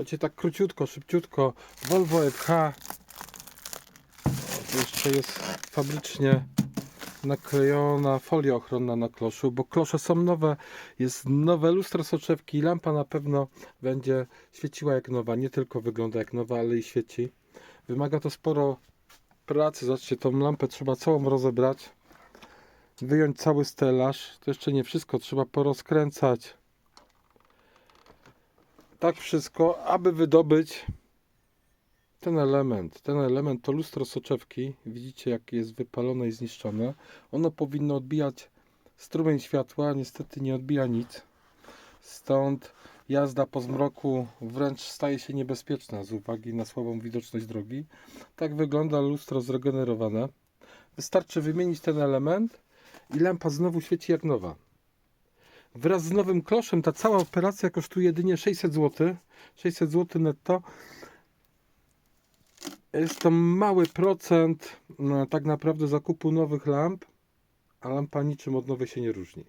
Słuchajcie, tak króciutko, szybciutko. Volvo FH. Tu jeszcze jest fabrycznie naklejona folia ochronna na kloszu, bo klosze są nowe, jest nowe lustro soczewki, lampa na pewno będzie świeciła jak nowa, nie tylko wygląda jak nowa, ale i świeci. Wymaga to sporo pracy, zobaczcie, tą lampę trzeba całą rozebrać, wyjąć cały stelaż, to jeszcze nie wszystko, trzeba porozkręcać. Tak wszystko, aby wydobyć ten element, ten element to lustro soczewki. Widzicie, jak jest wypalone i zniszczone. Ono powinno odbijać strumień światła, niestety nie odbija nic. Stąd jazda po zmroku wręcz staje się niebezpieczna z uwagi na słabą widoczność drogi. Tak wygląda lustro zregenerowane. Wystarczy wymienić ten element i lampa znowu świeci jak nowa. Wraz z nowym kloszem ta cała operacja kosztuje jedynie 600 zł. 600 zł netto. Jest to mały procent no, tak naprawdę zakupu nowych lamp, a lampa niczym od nowej się nie różni.